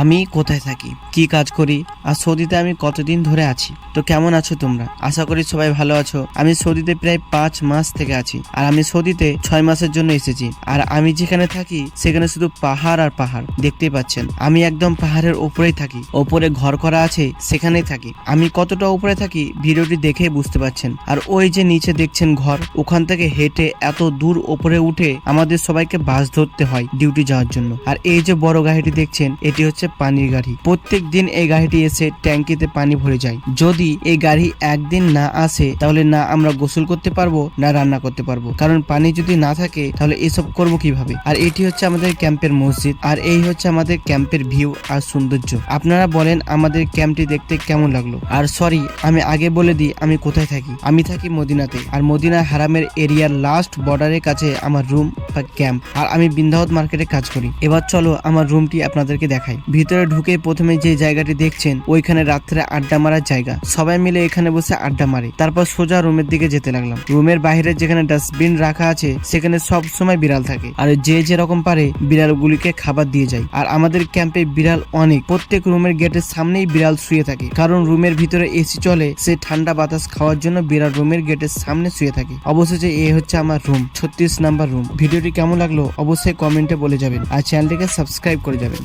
আমি কোথায় থাকি? কি কাজ করি? আর সৌদিতে আমি কতদিন ধরে আছি? তো কেমন আছো তোমরা? আশা করি সবাই ভালো আছো। আমি সৌদিতে প্রায় পাঁচ মাস থেকে আছি। আর আমি সৌদিতে ছয় মাসের জন্য এসেছি। আর আমি যেখানে থাকি, সেখানে শুধু পাহাড় আর পাহাড়। দেখতেই পাচ্ছেন, আমি একদম পাহাড়ের ওপরেই থাকি। ওপরে ঘর করা আছে, সেখানেই থাকি। আমি কতটা উপরে থাকি, ভিডিওটি দেখে বুঝতে পারছেন। আর ওই যে নিচে দেখছেন ঘর, ওখান থেকে হেঁটে এত দূর ওপরে উঠে আমাদের সবাইকে বাস ধরতে হয় ডিউটি যাওয়ার জন্য। আর এই যে বড় গাড়িটি দেখছেন, এটি হচ্ছে পানির গাড়ি। প্রত্যেক দিন এই গাড়িটি এসে ট্যাঙ্কিতে পানি ভরে যায়। যদি এই গাড়ি একদিন না আসে, তাহলে না আমরা গোসল করতে পারব, না রান্না করতে পারব। কারণ পানি যদি না থাকে, তাহলে এসব করব কীভাবে? আর এটি হচ্ছে আমাদের ক্যাম্পের মসজিদ, আর এই হচ্ছে আমাদের ক্যাম্পের ভিউ আর সৌন্দর্য। আপনারা বলেন আমাদের ক্যাম্পটি দেখতে কেমন লাগল? আর সরি, আমি আগে বলে দিই, আমি কোথায় থাকি? আমি থাকি মদিনাতে, আর মদিনা হারামের এরিয়ার লাস্ট বর্ডারের কাছে আমার রুম বা ক্যাম্প আর আমি বিন্দাহত মার্কেটে কাজ করি। এবার চলো আমার রুমটি আপনাদেরকে দেখাই। ভিতরে ঢুকে প্রথমে যে জায়গাটি দেখছেন, ওইখানে রাত্রে আড্ডা মারার জায়গা। সবাই মিলে এখানে বসে আড্ডা মারে। তারপর সোজা রুমের দিকে যেতে লাগলাম। রুমের বাইরে যেখানে ডাস্টবিন রাখা আছে, সেখানে সব সময় বিড়াল থাকে। আর যে যেরকম পারে, বিড়ালগুলিকে খাবার দিয়ে যায়। আর আমাদের ক্যাম্পে বিড়াল অনেক। প্রত্যেক রুমের গেটের সামনেই বিড়াল শুয়ে থাকে। কারণ রুমের ভিতরে এসি চলে, সে ঠান্ডা বাতাস খাওয়ার জন্য বিড়াল রুমের গেটের সামনে শুয়ে থাকে। অবশেষে এ হচ্ছে আমার রুম, ছত্রিশ নাম্বার রুম। ভিডিওটি কেমন লাগল, অবশ্যই কমেন্টে বলে যাবেন। আর চ্যানেলটিকে সাবস্ক্রাইব করে যাবেন।